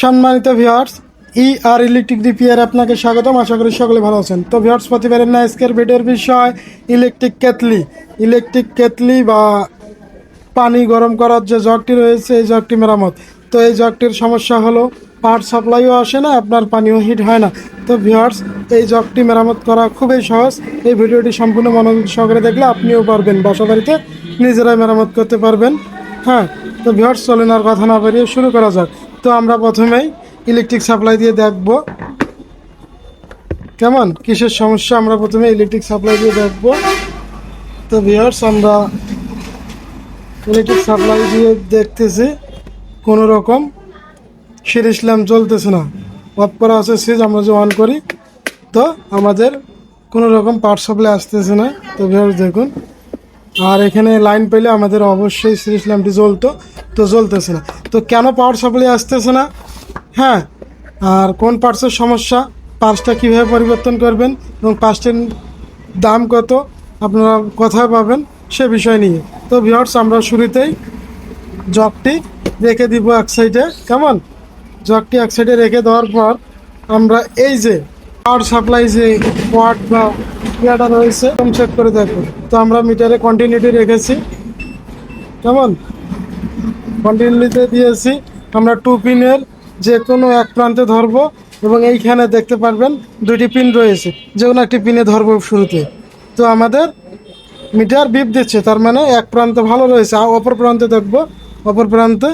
সম্মানিত viewers E R electric repair আপনাকে স্বাগতম। আশা করি সকলে ভালো আছেন। তো ভিউয়ার্স প্রতিবারের না আজকের ভিডিওর বিষয় ইলেকট্রিক কেতলি ইলেকট্রিক কেতলি বা পানি গরম করার যে জগটি রয়েছে, এই জগটি মেরামত। তো এই জগটির সমস্যা হলো পাওয়ার সাপ্লাইও আসে না, আপনার পানিও হিট হয় না। তো ভিউয়ার্স এই জগটি মেরামত করা খুবই সহজ। এই ভিডিওটি সম্পূর্ণ মনোযোগ সহকারে দেখলে আপনিও পারবেন। বাসা বাড়িতে নিজেরাই মেরামত করতে পারবেন। হ্যাঁ তো ভিউয়ার্স চলেন আর কথা না বেরিয়ে শুরু করা যাক। তো আমরা প্রথমেই ইলেকট্রিক সাপ্লাই দিয়ে দেখব। কেমন? কিসের সমস্যা? আমরা প্রথমে ইলেকট্রিক সাপ্লাই দিয়ে দেখব। তো ভিউয়ার্স আমরা ইলেকট্রিক সাপ্লাই দিয়ে দেখতেছি, কোনো রকম। সিরিজ ল্যাম্প চলতেছে না। অফ করা আছে সুইচ আমরা যে অন করি, তো আমাদের কোনো রকম পাওয়ার সাপ্লাই আসতেছে না। তো ভিউয়ার্স দেখুন। আর এখানে লাইন পেলে আমাদের অবশ্যই সিরিজ ল্যাম্পটি জ্বলতো। তো জ্বলতেছে না। তো কেন পাওয়ার সাপ্লাই আসতেছে না? হ্যাঁ আর কোন পার্টসের সমস্যা? পার্টসটা কীভাবে পরিবর্তন করবেন এবং পার্টসটির দাম কত? আপনারা কোথায় পাবেন সে বিষয় নিয়ে। তো ভিওর্স আমরা শুরুতেই জগটি রেখে দিব এক সাইডে কেমন? জগটি এক সাইডে রেখে দেওয়ার পর আমরা এই যে পাওয়ার সাপ্লাই যে ওয়াট বা ইয়াটা রয়েছে চেক করে দেখব তো আমরা মিটারে কন্টিনিউটি রেখেছি। কেমন? কন্টিনিউটিতে দিয়েছি। আমরা টু পিনের যে কোনো এক প্রান্তে ধরবো এবং এইখানে দেখতে পারবেন দুইটি পিন রয়েছে। যে কোনো একটি পিনে ধরবো শুরুতে। তো আমাদের মিটার বিপ দিচ্ছে। তার মানে এক প্রান্ত ভালো রয়েছে। আর অপর প্রান্তে দেখব। অপর প্রান্তে,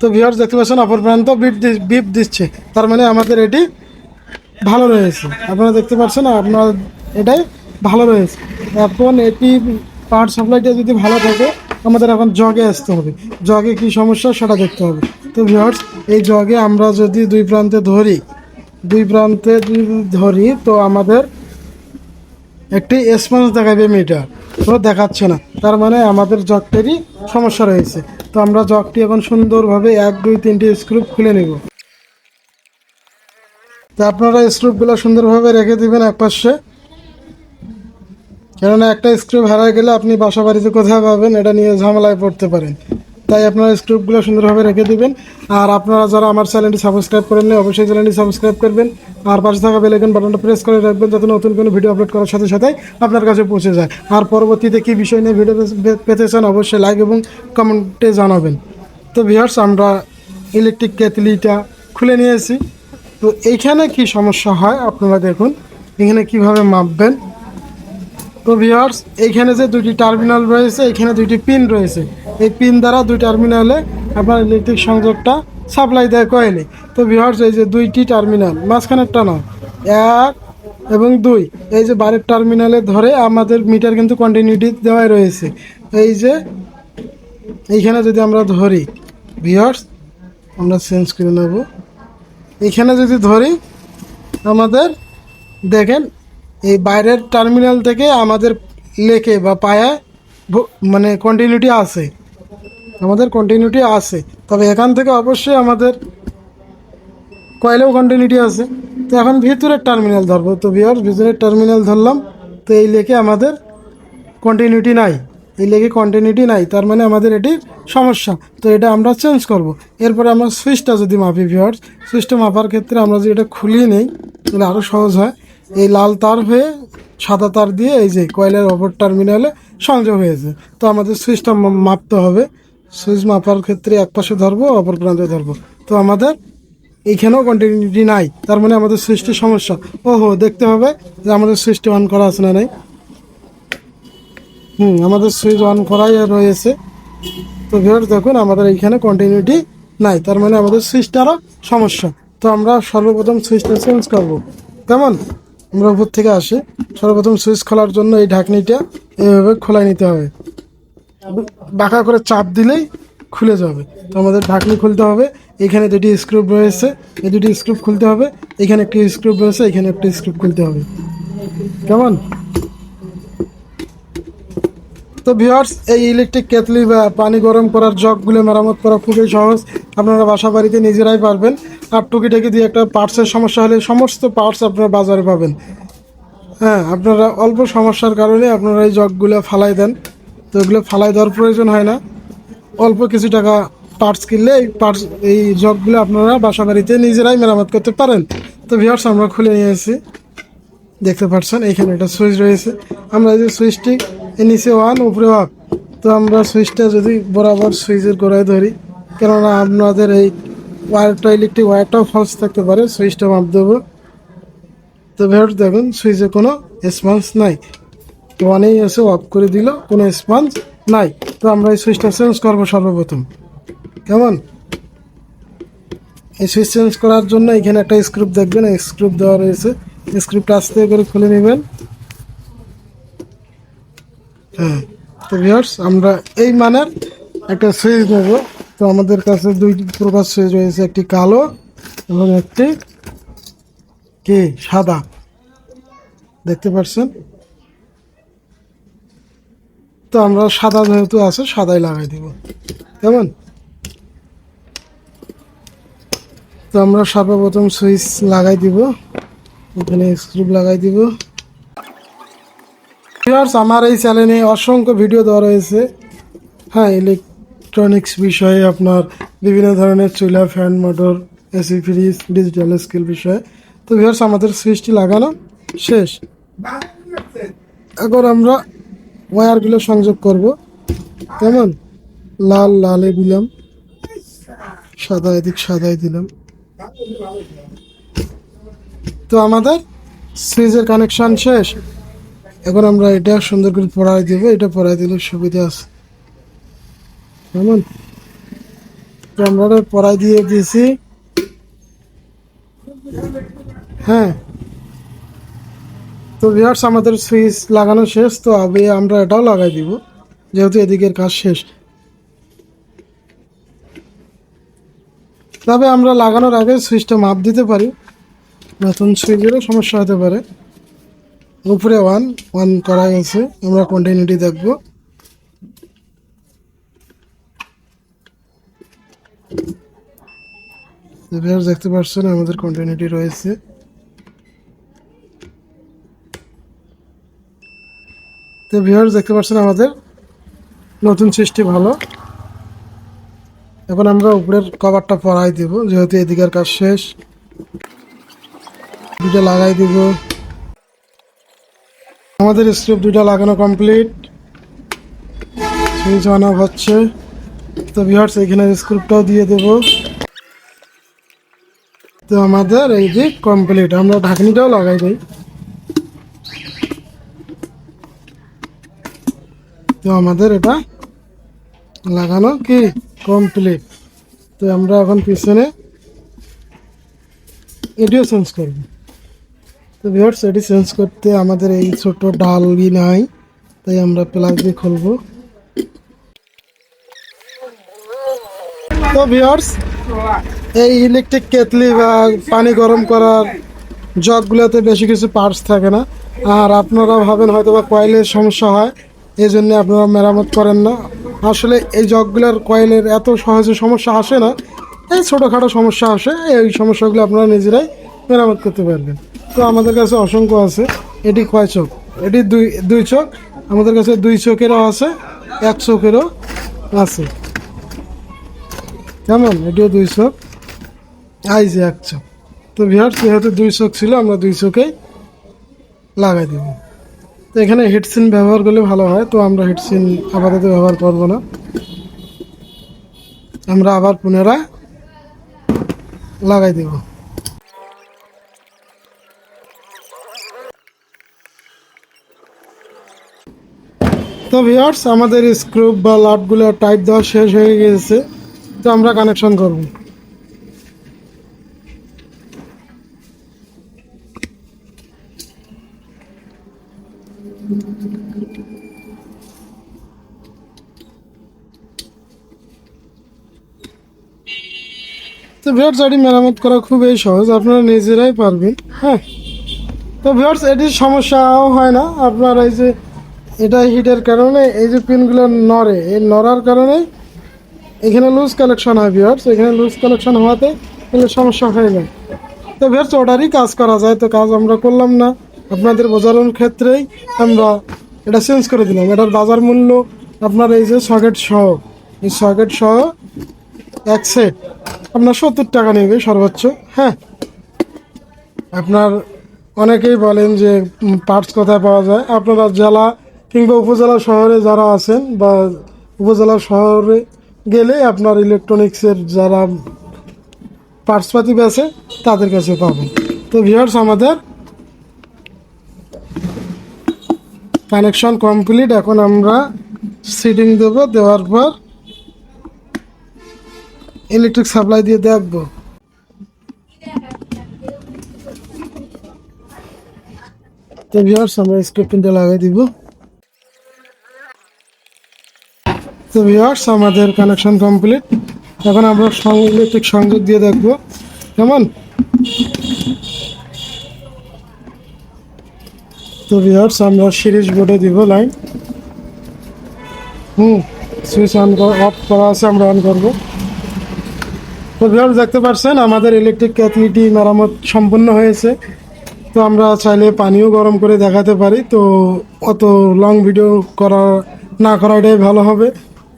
তো ভিউয়ার্স দেখতে পাচ্ছেন, অপর প্রান্ত বিপ বিপ দিচ্ছে। তার মানে আমাদের এটি ভালো রয়েছে। আপনারা দেখতে পাচ্ছেন, আপনার এটাই ভালো রয়েছে। এখন এটি পাওয়ার সাপ্লাইটা যদি ভালো থাকে, আমাদের এখন জগে আসতে হবে। জগে কি সমস্যা, সেটা দেখতে হবে। তো ভিউয়ার্স এই জগে আমরা যদি দুই প্রান্তে ধরি, দুই প্রান্তে ধরি, তো আমাদের একটি স্পঞ্জ দেখাবে মিটার তো দেখাচ্ছে না। তার মানে আমাদের জগটেরই সমস্যা রয়েছে। তো আমরা জগটি এখন সুন্দরভাবে এক, দুই, তিনটি স্ক্রু খুলে নেব। তো আপনারা স্ক্রুপগুলো সুন্দরভাবে রেখে দিবেন এক পাশে। কেননা একটা স্ক্রুপ হারায় গেলে আপনি বাসা বাড়িতে কোথায় পাবেন, এটা নিয়ে ঝামেলায় পড়তে পারেন। তাই আপনারা স্ক্রুপগুলো সুন্দরভাবে রেখে দিবেন। আর আপনারা যারা আমার চ্যানেলটি সাবস্ক্রাইব করেননি, অবশ্যই চ্যানেলটি সাবস্ক্রাইব করবেন। আর পাশে থাকা বেলাইকন বাটনটা প্রেস করে রাখবেন, যাতে নতুন কোনো ভিডিও আপলোড করার সাথে সাথে আপনার কাছে পৌঁছে যায়। আর পরবর্তীতে কী বিষয় নিয়ে ভিডিও পেতে চান, অবশ্যই লাইক এবং কমেন্টে জানাবেন। তো ভিউয়ার্স আমরা ইলেকট্রিক কেতলিটা খুলে নিয়েছি। তো এইখানে কি সমস্যা হয়? আপনারা দেখুন, এখানে কীভাবে মাপবেন? তো ভিউয়ার্স এইখানে যে দুটি টার্মিনাল রয়েছে এখানে দুইটি পিন রয়েছে। এই পিন দ্বারা দুই টার্মিনালে আপনার ইলেকট্রিক সংযোগটা সাপ্লাই দেয় কয়েলে তো ভিউয়ার্স এই যে দুইটি টার্মিনাল মাঝখানেরটা না এক এবং দুই। এই যে বারের টার্মিনালে ধরে আমাদের মিটার কিন্তু কন্টিনিউটি দেওয়াই রয়েছে। এই যে এইখানে যদি আমরা ধরি ভিউয়ার্স আমরা চেঞ্জ করে নেব। এখানে যদি ধরি, আমাদের দেখেন, এই বাইরের টার্মিনাল থেকে আমাদের লেকে বা পায়ে মানে কন্টিনিউটি আছে। আমাদের কন্টিনিউটি আছে। তবে এখান থেকে অবশ্যই আমাদের কয়েলেও কন্টিনিউটি আছে। তো এখন ভিতরের টার্মিনাল ধরবো। তো বিয়ার ভিতরের টার্মিনাল ধরলাম। তো এই লেকে আমাদের কন্টিনিউটি নাই। এই লেগে কন্টিনিউটি নাই, তার মানে আমাদের এটি সমস্যা। তো এটা আমরা চেঞ্জ করব। এরপরে আমরা সুইচটা যদি মাপি ভিওয়ার্স সুইচটা মাপার ক্ষেত্রে আমরা যদি এটা খুলিয়ে নেই, তাহলে আরও সহজ হয়। এই লাল তার হয়ে সাদা তার দিয়ে এই যে কয়েলের অপর টার্মিনালে সংযোগ হয়েছে। তো আমাদের সুইচটা মাপতে হবে। সুইচ মাপার ক্ষেত্রে এক পাশে ধরবো, অপর প্রান্তে ধরবো। তো আমাদের এইখানেও কন্টিনিউটি নাই, তার মানে আমাদের সুইচটির সমস্যা। ও হো দেখতে হবে যে আমাদের সুইচটি অন করা আছে না নাই। হুম, আমাদের সুইচ অন করাই রয়েছে। তো ভিউয়ার্স, দেখুন, আমাদের এইখানে কন্টিনিউটি নাই। তার মানে আমাদের সুইচটারও সমস্যা। তো আমরা সর্বপ্রথম সুইচটা চেঞ্জ করব। কেমন? আমরা উপর থেকে আসি। সর্বপ্রথম সুইচ খোলার জন্য এই ঢাকনিটা এইভাবে খোলাই নিতে হবে। বাঁকা করে চাপ দিলেই খুলে যাবে। তো আমাদের ঢাকনি খুলতে হবে। এখানে দুটি স্ক্রুপ রয়েছে। এই দুটি স্ক্রুপ খুলতে হবে। এখানে একটি স্ক্রুপ রয়েছে। এখানে একটি স্ক্রুপ খুলতে হবে। কেমন? তো ভিউয়ার্স এই ইলেকট্রিক কেতলি বা পানি গরম করার জগগুলো মেরামত করা খুবই সহজ। আপনারা বাসা বাড়িতে নিজেরাই পারবেন। আর টুকিটাকি দিয়ে একটা পার্টসের সমস্যা হলে সমস্ত পার্টস আপনারা বাজারে পাবেন। হ্যাঁ আপনারা অল্প সমস্যার কারণে আপনারা এই জগগুলো ফালাই দেন। তো এগুলো ফালাই দেওয়ার প্রয়োজন হয় না। অল্প কিছু টাকা পার্টস কিনলে এই পার্টস এই জগগুলো আপনারা বাসা বাড়িতে নিজেরাই মেরামত করতে পারেন। তো ভিউয়ার্স আমরা খুলে নিয়ে এসেছি দেখতে পাচ্ছেন এখানে একটা সুইচ রয়েছে। আমরা এই যে সুইচটি নিচে ওয়ান, উপরে ওয়ান। তো আমরা সুইচটা যদি বরাবর সুইচের গোড়ায় ধরি, কেননা আপনাদের এই ওয়্যারটা ইলেকট্রিক ওয়্যারটাও ফলস থাকতে পারে, সুইচটা মাপ দেবো। তো ভিউয়ার্স দেখুন, সুইচে কোনো স্পঞ্জ নাই। তো অনেই এসে অফ করে দিল, কোনো স্পঞ্জ নাই। তো আমরা এই সুইচটা চেঞ্জ করব সর্বপ্রথম। কেমন? এই সুইচ চেঞ্জ করার জন্য এখানে একটা স্ক্রুপ দেখবেন স্ক্রুপ দেওয়া রয়েছে। স্ক্রুপটা আস্তে করে খুলে নেবেন। হ্যাঁ। তো ভিউয়ার্স আমরা এই মানের একটা সুইচ নেব। তো আমাদের কাছে দুই প্রকার সুইচ রয়েছে, একটি কালো এবং একটি কি? সাদা। দেখতে পাচ্ছেন? তো আমরা সাদা যেহেতু আছে, সাদাই লাগাই দিব। কেমন? তো আমরা সর্বপ্রথম সুইচ লাগাই দিব। এখানে স্ক্রুপ লাগাই দিব। ভিউয়ার্স আমার এই চ্যানেলে অসংখ্য ভিডিও দেওয়া রয়েছে। হ্যাঁ ইলেকট্রনিক্স বিষয়ে আপনার বিভিন্ন ধরনের চুলা fan motor AC fridge digital skill বিষয়ে। তো ভিউয়ার্স আমাদের সুইচটি লাগানো শেষ। এখন আমরা ওয়্যারগুলো সংযোগ করব। কেমন? লাল, লালে দিলাম। সাদা এদিক, সাদাই দিলাম। তো আমাদের সুইচের কানেকশন শেষ। এখন আমরা এটা সুন্দর করে পড়াই দিব, এটা পড়াই দিলে সুবিধা আছে। কেমন? আমরা পড়াই দিয়ে দিয়েছি। হ্যাঁ। তো ভিউয়ার্স আমাদের সুইচ লাগানো শেষ, তো আবে আমরা এটাও লাগাই দিব, যেহেতু এদিকের কাজ শেষ। তবে আমরা লাগানোর আগে সুইচটা মাপ দিতে পারি। নতুন সুইচেরও সমস্যা হতে পারে। উপরে ওয়ান ওয়ান করা গেছে আমরা কন্টিনিউটি দেখব। দেখতে পাচ্ছেন আমাদের কন্টিনিউটি রয়েছে। তো ভিউয়ার্স দেখতে পাচ্ছেন আমাদের নতুন সৃষ্টি ভালো। এখন আমরা উপরের কভারটা পরাই দেব, যেহেতু এদিকের কাজ শেষ। দুটো লাগাই দিব। আমাদের স্ট্রিপ দুটো লাগানো কমপ্লিট সুইচ অন অফ হচ্ছে। তো ভিউয়ার্স এখানে স্ক্রুপটাও দিয়ে দেব। তো আমাদের এই যে কমপ্লিট আমরা ঢাকনিটাও লাগাই দিই। তো আমাদের এটা লাগানো কি? কমপ্লিট তো আমরা এখন পিছনে এটিও চেঞ্জ করব। তো ভিউয়ার্স এটি চেঞ্জ করতে আমাদের এই ছোট ডালই নাই, তাই আমরা প্লাগ দিয়ে খুলবো। তো ভিউয়ার্স এই ইলেকট্রিক কেতলি বা পানি গরম করার জগগুলোতে বেশি কিছু পার্টস থাকে না। আর আপনারা ভাবেন হয়তো বা কয়েলের সমস্যা হয়, এই জন্য আপনারা মেরামত করেন না। আসলে এই জগগুলোর কয়েলের এত সহজে সমস্যা আসে না, এই ছোটোখাটো সমস্যা আসে, এই সমস্যাগুলো আপনারা নিজেরাই মেরামত করতে পারবেন। তো আমাদের কাছে অসংখ্য আছে। এটি কয় চোখ? এটি দুই দুই চোখ। আমাদের কাছে দুই চোখেরও আছে, এক চোখেরও আছে। কেমন? এটিও দুই চোখ। আই যে এক চোখ। তো ভিহার যেহেতু দুই চোখ ছিল, আমরা দুই চোখেই লাগাই দেব। তো এখানে হেডসিন ব্যবহার করলে ভালো হয়, তো আমরা হেডসিন আপাতত ব্যবহার করব না। আমরা আবার পুনরায় লাগাই দেব। তো ভিউয়ার্স আমাদের স্ক্রুপ বা লাটগুলো টাইট দেওয়া শেষ হয়ে গেছে তো আমরা কানেকশন করব। তো ভিউয়ার্স এটি মেরামত করা খুবই সহজ, আপনারা নিজেরাই পারবেন হ্যাঁ। তো ভিউয়ার্স এটির সমস্যাও হয় না, আপনার এই যে এটা হিটের কারণে, এই যে পিনগুলো নড়ে, এই নড়ার কারণে এখানে লুজ কালেকশন হয় ভিউয়ার্স এখানে লুজ কালেকশন হওয়াতে এগুলো সমস্যা হয় না। তো ভিউয়ার্স ওটারই কাজ করা যায়, তো কাজ আমরা করলাম না। আপনাদের বোঝানোর ক্ষেত্রেই আমরা এটা চেঞ্জ করে দিলাম। এটার বাজার মূল্য আপনার এই যে সকেট সহ, এই সকেট সহ এক সেট আপনার সত্তর টাকা নেবে সর্বোচ্চ হ্যাঁ। আপনার অনেকেই বলেন যে পার্টস কোথায় পাওয়া যায়? আপনারা জেলা কিংবা উপজেলা শহরে যারা আছেন বা উপজেলা শহরে গেলে আপনার ইলেকট্রনিক্সের যারা পার্টসপাতি আছে তাদের কাছে পাবেন। তো ভিউয়ার্স আমাদের কানেকশন কমপ্লিট এখন আমরা সিটিং দেব, দেওয়ার পর ইলেকট্রিক সাপ্লাই দিয়ে দেখব। তো ভিউয়ার্স আমরা স্ক্রিপ্টিংটা লাগাই দিব। তো ভিউয়ার্স আমাদের কানেকশন কমপ্লিট এখন আমরা ইলেকট্রিক সংযোগ দিয়ে দেখব। কেমন? তো ভিউয়ার্স আমরা সিরিজ বোর্ডে দিব লাইন হুম সুইচ অন অফ করা আছে, আমরা অন করব। তো ভিউয়ার্স দেখতে পাচ্ছেন আমাদের ইলেকট্রিক ক্যাথলিটি মেরামত সম্পূর্ণ হয়েছে। তো আমরা চাইলে পানিও গরম করে দেখাতে পারি। তো অত লং ভিডিও করা না করাটাই ভালো হবে।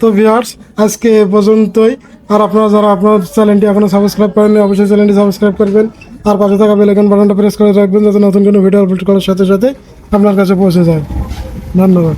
তো ভিউয়ার্স আজকে এ পর্যন্তই। আর আপনারা যারা আপনার চ্যানেলটি এখনও সাবস্ক্রাইব করেননি, অবশ্যই চ্যানেলটি সাবস্ক্রাইব করবেন। আর পাশে থাকা বেলাইকন বাটনটা প্রেস করে রাখবেন, যাতে নতুন কোনো ভিডিও আপলোড করার সাথে সাথে আপনার কাছে পৌঁছে যায়। ধন্যবাদ।